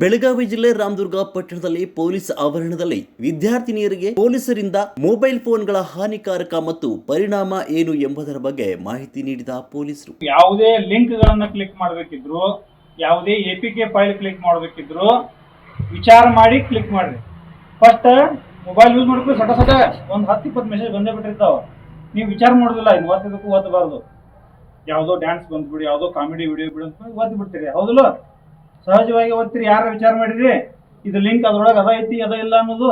ಬೆಳಗಾವಿ ಜಿಲ್ಲೆ ರಾಮದುರ್ಗ ಪಟ್ಟಣದಲ್ಲಿ ಪೊಲೀಸ್ ಆವರಣದಲ್ಲಿ ವಿದ್ಯಾರ್ಥಿನಿಯರಿಗೆ ಪೊಲೀಸರಿಂದ ಮೊಬೈಲ್ ಫೋನ್ಗಳ ಹಾನಿಕಾರಕ ಮತ್ತು ಪರಿಣಾಮ ಏನು ಎಂಬುದರ ಬಗ್ಗೆ ಮಾಹಿತಿ ನೀಡಿದ ಪೊಲೀಸರು. ಯಾವುದೇ ಲಿಂಕ್ ಗಳನ್ನ ಕ್ಲಿಕ್ ಮಾಡಬೇಕಿದ್ರು, ಯಾವುದೇ ಎ ಫೈಲ್ ಕ್ಲಿಕ್ ಮಾಡಬೇಕಿದ್ರು, ವಿಚಾರ ಮಾಡಿ ಕ್ಲಿಕ್ ಮಾಡ್ರಿ. ಫಸ್ಟ್ ಮೊಬೈಲ್ ಯೂಸ್ ಮಾಡಿದ್ರು ಸಟ ಸಟ ಒಂದು ಹತ್ತು ಇಪ್ಪತ್ತು ಮೆಸೇಜ್ ಬಂದೇ ಬಿಟ್ಟಿರ್ತಾವ. ನೀವು ವಿಚಾರ ಮಾಡೋದಿಲ್ಲ ಇದು ಓದಬೇಕು ಓದಬಾರ್ದು. ಯಾವುದೋ ಡ್ಯಾನ್ಸ್ ಬಂದ್ಬಿಡಿ, ಯಾವುದೋ ಕಾಮಿಡಿ ವಿಡಿಯೋ ಬಿಡು ಅಂತ ಓದಿ ಬಿಡ್ತೀರಿ ಹೌದಲ್ಲ? ಸಹಜವಾಗಿ ಓದ್ತೀರಿ, ಯಾರ ವಿಚಾರ ಮಾಡಿರಿ ಇದು ಲಿಂಕ್ ಅದ್ರೊಳಗೆ ಅದ ಐತಿ, ಅದ ಇಲ್ಲ ಅನ್ನೋದು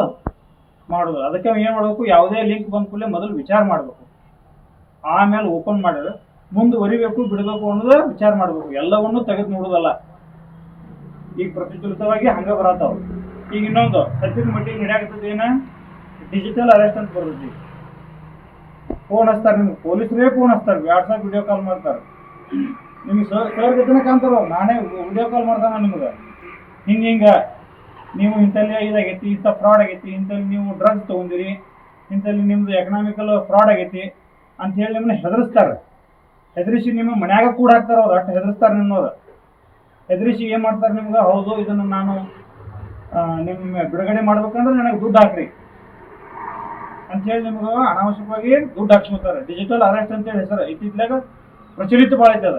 ಮಾಡೋದು. ಅದಕ್ಕೆ ಏನು ಮಾಡಬೇಕು, ಯಾವುದೇ ಲಿಂಕ್ ಬಂದ ಕೂಡಲೇ ಮೊದಲು ವಿಚಾರ ಮಾಡಬೇಕು. ಆಮೇಲೆ ಓಪನ್ ಮಾಡಿದ್ರೆ ಮುಂದುವರಿಬೇಕು ಬಿಡಬೇಕು ಅನ್ನೋದು ವಿಚಾರ ಮಾಡಬೇಕು. ಎಲ್ಲವನ್ನು ತೆಗೆದು ನೋಡೋದಲ್ಲ. ಈಗ ಪ್ರತಿಷ್ಠಿತವಾಗಿ ಹಂಗ ಬರತ್ತಾವ. ಈಗ ಇನ್ನೊಂದು ಸದ್ಯದ ಮಟ್ಟಿಗೆ ಹಿಡಿಯಾಕತ್ತದ ಏನ? ಡಿಜಿಟಲ್ ಅರೆಸ್ಟ್ ಅಂತ ಬರ್ತೈತಿ. ಫೋನ್ ಹಚ್ತಾರೆ ನಿಮ್ಗೆ. ಪೊಲೀಸರೇ ಫೋನ್ ಹಚ್ತಾರೆ. ವಾಟ್ಸಪ್ ವಿಡಿಯೋ ಕಾಲ್ ಮಾಡ್ತಾರೆ. ನಿಮ್ಗೆ ಸರ್ ಸರ್ ಜೊತೆನೇ ಕಾಣ್ತಾರ ನಾನೇ ವಿಡಿಯೋ ಕಾಲ್ ಮಾಡ್ತಾನ ನಿಮ್ಗೆ. ಹಿಂಗ ಹಿಂಗ, ನೀವು ಇಂಥಲ್ಲಿ ಇದಾಗೈತಿ ಇಂಥ ಫ್ರಾಡ್ ಆಗೈತಿ, ಇಂಥಲ್ಲಿ ನೀವು ಡ್ರಗ್ಸ್ ತೊಗೊಂಡಿರಿ, ಇಂಥಲ್ಲಿ ನಿಮ್ದು ಎಕನಾಮಿಕಲ್ ಫ್ರಾಡ್ ಆಗೈತಿ ಅಂತ ಹೇಳಿ ನಿಮ್ಮನ್ನ ಹೆದರಿಸ್ತಾರೆ. ಹೆದರಿಸಿ ನಿಮ್ಮ ಮನ್ಯಾಗ ಕೂಡ ಹಾಕ್ತಾರ ಅವ್ರು, ಅಷ್ಟು ಹೆದರಿಸ್ತಾರೆ ನಿಮ್ಮವ್ರು. ಹೆದರಿಸಿ ಏನು ಮಾಡ್ತಾರೆ ನಿಮ್ಗೆ? ಹೌದು, ಇದನ್ನು ನಾನು ನಿಮ್ಮ ಬಿಡುಗಡೆ ಮಾಡ್ಬೇಕಂದ್ರೆ ನನಗೆ ದುಡ್ಡು ಹಾಕ್ರಿ. ಅಂತೇಳಿ ನಿಮ್ಗೆ ಅನಾವಶ್ಯಕವಾಗಿ ದುಡ್ಡು ಹಾಕ್ಸ್ಕೊತಾರೆ. ಡಿಜಿಟಲ್ ಅರೆಸ್ಟ್ ಅಂತೇಳಿ ಹೆಸರು ಇತ್ತಿತ್ಲಾಗ ಪ್ರಚಲಿತ ಭಾಳ ಐತೆ ಅದ.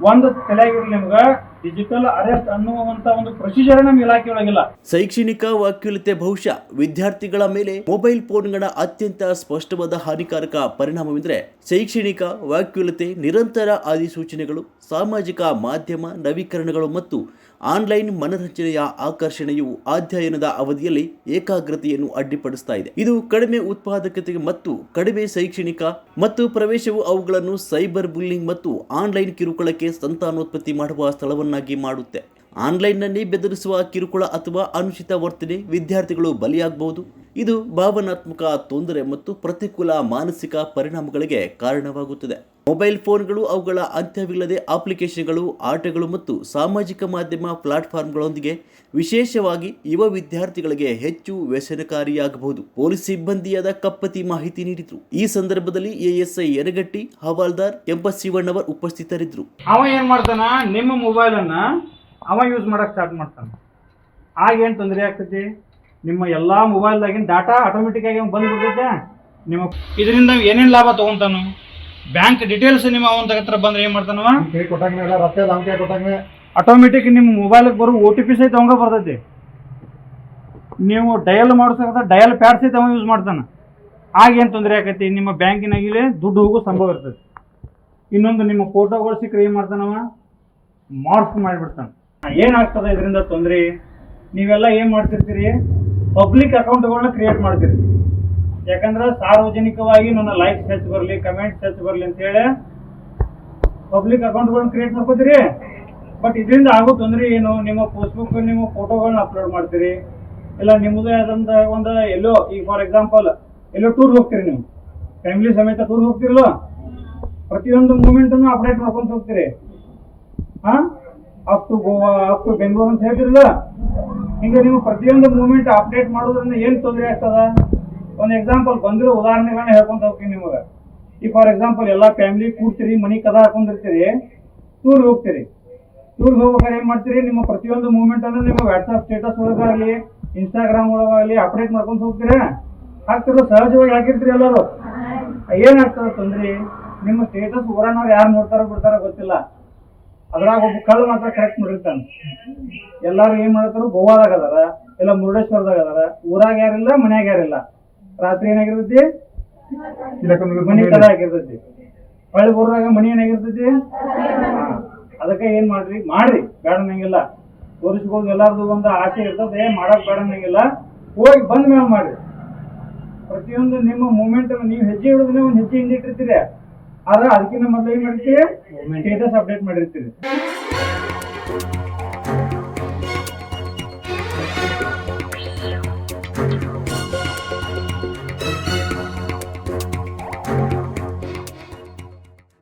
ಒಂದು ತಲೆಯಾಗಿರ್ಲಿ ನಿಮ್ಗೆ ಡಿಜಿಟಲ್ ಅರೆಸ್ಟ್ ಅನ್ನುವಂತ ಒಂದು ಪ್ರೊಸೀಜರ್ ನಮ್ಮ ಇಲಾಖೆ ಒಳಗಿಲ್ಲ. ಶೈಕ್ಷಣಿಕ ವಾಕ್ಯುಲತೆ ಬಹುಶಃ ವಿದ್ಯಾರ್ಥಿಗಳ ಮೇಲೆ ಮೊಬೈಲ್ ಫೋನ್ಗಳ ಅತ್ಯಂತ ಸ್ಪಷ್ಟವಾದ ಹಾನಿಕಾರಕ ಪರಿಣಾಮವೆಂದರೆ ಶೈಕ್ಷಣಿಕ ವಾಕ್ಯುಲತೆ ನಿರಂತರ ಅಧಿಸೂಚನೆಗಳು ಸಾಮಾಜಿಕ ಮಾಧ್ಯಮ ನವೀಕರಣಗಳು ಮತ್ತು ಆನ್ಲೈನ್ ಮನರಂಜನೆಯ ಆಕರ್ಷಣೆಯು ಅಧ್ಯಯನದ ಅವಧಿಯಲ್ಲಿ ಏಕಾಗ್ರತೆಯನ್ನು ಅಡ್ಡಿಪಡಿಸ್ತಾ ಇದೆ. ಇದು ಕಡಿಮೆ ಉತ್ಪಾದಕತೆ ಮತ್ತು ಕಡಿಮೆ ಶೈಕ್ಷಣಿಕ ಮತ್ತು ಪ್ರವೇಶವು ಅವುಗಳನ್ನು ಸೈಬರ್ ಬುಲ್ಲಿಂಗ್ ಮತ್ತು ಆನ್ಲೈನ್ ಕಿರುಕುಳಕ್ಕೆ ಸಂತಾನೋತ್ಪತ್ತಿ ಮಾಡುವ ಸ್ಥಳವನ್ನಾಗಿ ಮಾಡುತ್ತೆ. ಆನ್ಲೈನ್ನಲ್ಲಿ ಬೆದರಿಸುವ ಕಿರುಕುಳ ಅಥವಾ ಅನುಚಿತ ವರ್ತನೆ ವಿದ್ಯಾರ್ಥಿಗಳು ಬಲಿಯಾಗಬಹುದು. ಇದು ಭಾವನಾತ್ಮಕ ತೊಂದರೆ ಮತ್ತು ಪ್ರತಿಕೂಲ ಮಾನಸಿಕ ಪರಿಣಾಮಗಳಿಗೆ ಕಾರಣವಾಗುತ್ತದೆ. ಮೊಬೈಲ್ ಫೋನ್ಗಳು ಅವುಗಳ ಅಂತ್ಯವಿಲ್ಲದೆ ಅಪ್ಲಿಕೇಶನ್ಗಳು, ಆಟಗಳು ಮತ್ತು ಸಾಮಾಜಿಕ ಮಾಧ್ಯಮ ಪ್ಲಾಟ್ಫಾರ್ಮ್ಗಳೊಂದಿಗೆ ವಿಶೇಷವಾಗಿ ಯುವ ವಿದ್ಯಾರ್ಥಿಗಳಿಗೆ ಹೆಚ್ಚು ವ್ಯಸನಕಾರಿಯಾಗಬಹುದು. ಪೊಲೀಸ್ ಸಿಬ್ಬಂದಿಯಾದ ಕಪ್ಪತಿ ಮಾಹಿತಿ ನೀಡಿದರು. ಈ ಸಂದರ್ಭದಲ್ಲಿ ಎಎಸ್ಐ ಯರಗಟ್ಟಿ, ಹವಾಲ್ದಾರ್ ಎಂಬ ಶಿವಣ್ಣವರ್ ಉಪಸ್ಥಿತರಿದ್ದರು. ಅವ ಏನ್ ಮಾಡ್ತಾನ? ನಿಮ್ಮ ಮೊಬೈಲನ್ನ ಅವ ಯೂಸ್ ಮಾಡೋಕೆ ಸ್ಟಾರ್ಟ್ ಮಾಡ್ತಾನೆ. ಆಗೇನು ತೊಂದರೆ ಆಗ್ತೈತಿ? ನಿಮ್ಮ ಎಲ್ಲಾ ಮೊಬೈಲ್ದಾಗಿನ ಡಾಟಾ ಆಟೋಮೆಟಿಕ್ ಆಗಿ ಬಂದ್ಬಿಡ್ತೈತೆ ನಿಮ್ಮ ಇದರಿಂದ ಏನೇನು ಲಾಭ ತಗೊಂತಾನು? ಬ್ಯಾಂಕ್ ಡೀಟೇಲ್ಸ್ ನಿಮ್ಮ ಅವನ ಹತ್ರ ಬಂದ್ರೆ ಏನ್ ಮಾಡ್ತಾನವ ಕೈ ಕೊಟ್ಟಂಗೆ ಇಲ್ಲ ರೊಕ್ಕ ದಾಂಕೆ ಕೊಟ್ಟಂಗೆ ಆಟೋಮೆಟಿಕ್ ನಿಮ್ಮ ಮೊಬೈಲ್ಗೆ ಬರೋ ಓ ಟಿ ಪಿ ಸಹಿತ ಅವಂಗ ಬರ್ತೈತಿ. ನೀವು ಡಯಲ್ ಮಾಡಿಸೋದ ಡಯಲ್ ಪ್ಯಾಡ್ ಸಹಿತ ಅವ ಯೂಸ್ ಮಾಡ್ತಾನೆ. ಆಗೇನು ತೊಂದರೆ ಆಕೈತಿ ನಿಮ್ಮ ಬ್ಯಾಂಕಿನಾಗಿಲೆ ದುಡ್ಡು ಹೋಗೋ ಸಂಭವ ಇರ್ತೈತಿ. ಇನ್ನೊಂದು ನಿಮ್ಮ ಫೋಟೋಗಳು ಸಿಕ್ಕರೆ ಏನು ಮಾಡ್ತಾನವ? ಮಾರ್ಫ್ ಮಾಡಿಬಿಡ್ತಾನೆ. ಏನಾಗ್ತದೆ ಇದರಿಂದ ತೊಂದರೆ? ನೀವೆಲ್ಲ ಏನು ಮಾಡ್ತಿರ್ತೀರಿ? ಪಬ್ಲಿಕ್ ಅಕೌಂಟ್ಗಳನ್ನ ಕ್ರಿಯೇಟ್ ಮಾಡ್ತೀರಿ. ಯಾಕಂದ್ರೆ ಸಾರ್ವಜನಿಕವಾಗಿ ನನ್ನ ಲೈಕ್ಸ್ ಹೆಚ್ಚು ಬರಲಿ ಕಮೆಂಟ್ಸ್ ಹೆಚ್ಚು ಬರಲಿ ಅಂತೇಳಿ ಪಬ್ಲಿಕ್ ಅಕೌಂಟ್ಗಳನ್ನ ಕ್ರಿಯೇಟ್ ಮಾಡ್ಕೋತೀರಿ. ಬಟ್ ಇದರಿಂದ ಆಗೋ ತೊಂದರೆ ಏನು? ನಿಮ್ಮ ಫೇಸ್ಬುಕ್ ನಿಮ್ಮ ಫೋಟೋಗಳನ್ನ ಅಪ್ಲೋಡ್ ಮಾಡ್ತೀರಿ. ಇಲ್ಲ ನಿಮ್ಮದೇ ಆದಂತ ಒಂದು ಎಲ್ಲೋ, ಈಗ ಫಾರ್ ಎಕ್ಸಾಂಪಲ್ ಎಲ್ಲೋ ಟೂರ್ ಹೋಗ್ತೀರಿ ನೀವು. ಫ್ಯಾಮಿಲಿ ಸಮೇತ ಟೂರ್ ಹೋಗ್ತಿರಲ್ಲ? ಪ್ರತಿಯೊಂದು ಮೂಮೆಂಟ್ ಅನ್ನು ಅಪ್ಡೇಟ್ ಮಾಡ್ಕೊಂತ ಹೋಗ್ತೀರಿ. ಹಾ ಅಪ್ ಗೋವಾ ಅಪ್ ಬೆಂಗಳೂರು ಅಂತ ಹೇಳ್ತಿರಲ್ಲ ಹಿಂಗೆ ನೀವು ಪ್ರತಿಯೊಂದು ಮೂಮೆಂಟ್ ಅಪ್ಡೇಟ್ ಮಾಡೋದ್ರಿಂದ ಏನು ತೊಂದರೆ ಆಗ್ತದ? ಒಂದು ಎಕ್ಸಾಂಪಲ್ ಬಂದಿರೋ ಉದಾಹರಣೆಗಳನ್ನ ಹೇಳ್ಕೊಂತ ಹೋಗ್ತೀನಿ ನಿಮಗೆ. ಈ ಫಾರ್ ಎಕ್ಸಾಂಪಲ್ ಎಲ್ಲ ಫ್ಯಾಮಿಲಿ ಕೂಡ್ತೀರಿ, ಮನಿ ಕದ ಹಾಕೊಂಡಿರ್ತೀರಿ ಟೂರ್ ಹೋಗ್ತೀರಿ. ಟೂರ್ ಹೋಗ್ಬೇಕಾದ್ರೆ ಏನು ಮಾಡ್ತೀರಿ? ನಿಮ್ಮ ಪ್ರತಿಯೊಂದು ಮೂವ್ಮೆಂಟ್ ಅನ್ನು ನಿಮ್ಮ ವಾಟ್ಸ್ಆಪ್ ಸ್ಟೇಟಸ್ ಒಳಗಾಗಲಿ ಇನ್ಸ್ಟಾಗ್ರಾಮ್ ಒಳಗಾಗಲಿ ಅಪ್ಡೇಟ್ ಮಾಡ್ಕೊಂತ ಹೋಗ್ತೀರಾ? ಹಾಕ್ತಿರೋ ಸಹಜವಾಗಿ ಹಾಕಿರ್ತೀರಿ ಎಲ್ಲರೂ. ಏನಾಗ್ತದೆ ತೊಂದರೆ? ನಿಮ್ಮ ಸ್ಟೇಟಸ್ ಊರನವ್ರು ಯಾರು ನೋಡ್ತಾರೋ ಬಿಡ್ತಾರೋ ಗೊತ್ತಿಲ್ಲ. ಅದ್ರಾಗ ಒಬ್ಬ ಕಳ್ಳ ಮಾತ್ರ ಕರೆಕ್ಟ್ ಮಾಡಿರ್ತಾನೆ ಎಲ್ಲಾರು ಏನ್ ಮಾಡ್ತಾರೋ ಗೋವಾದಾಗ ಅದಾರ ಇಲ್ಲ ಮುರುಡೇಶ್ವರದಾಗ ಅದಾರ ಊರಾಗ ಯಾರಿಲ್ಲ, ಮನ್ಯಾಗ ಯಾರಿಲ್ಲ. ರಾತ್ರಿ ಏನಾಗಿರ್ತೈತಿ? ಮನಿ ಕದ ಆಗಿರ್ತೈತಿ. ಹೊಳ್ಳಿ ಬರೋದಾಗ ಮನಿ ಏನಾಗಿರ್ತೈತಿ. ಅದಕ್ಕೆ ಏನ್ ಮಾಡ್ರಿ? ಮಾಡ್ರಿ, ಬೇಡ ನಂಗಿಲ್ಲ ತೋರಿಸ್ಬೋದು ಎಲ್ಲಾರ್ದು ಒಂದು ಆಸೆ ಇರ್ತದೆ, ಮಾಡಕ್ ಬೇಡ ನಂಗಿಲ್ಲ ಹೋಗಿ ಬಂದ ಮೇಲೆ ಮಾಡ್ರಿ. ಪ್ರತಿಯೊಂದು ನಿಮ್ಮ ಮೂಮೆಂಟ್ ನೀವು ಹೆಜ್ಜೆ ಇಡೋದನ್ನ ಒಂದು ಹೆಜ್ಜೆ ಹಿಂದೆ ಇಟ್ಟಿರ್ತೀರಿ. ಆದ್ರೆ ಅದಕ್ಕಿಂತ ಮೊದಲು ಏನ್ ಮಾಡಿರ್ತೀವಿ ಸ್ಟೇಟಸ್ ಅಪ್ಡೇಟ್ ಮಾಡಿರ್ತೀರಿ.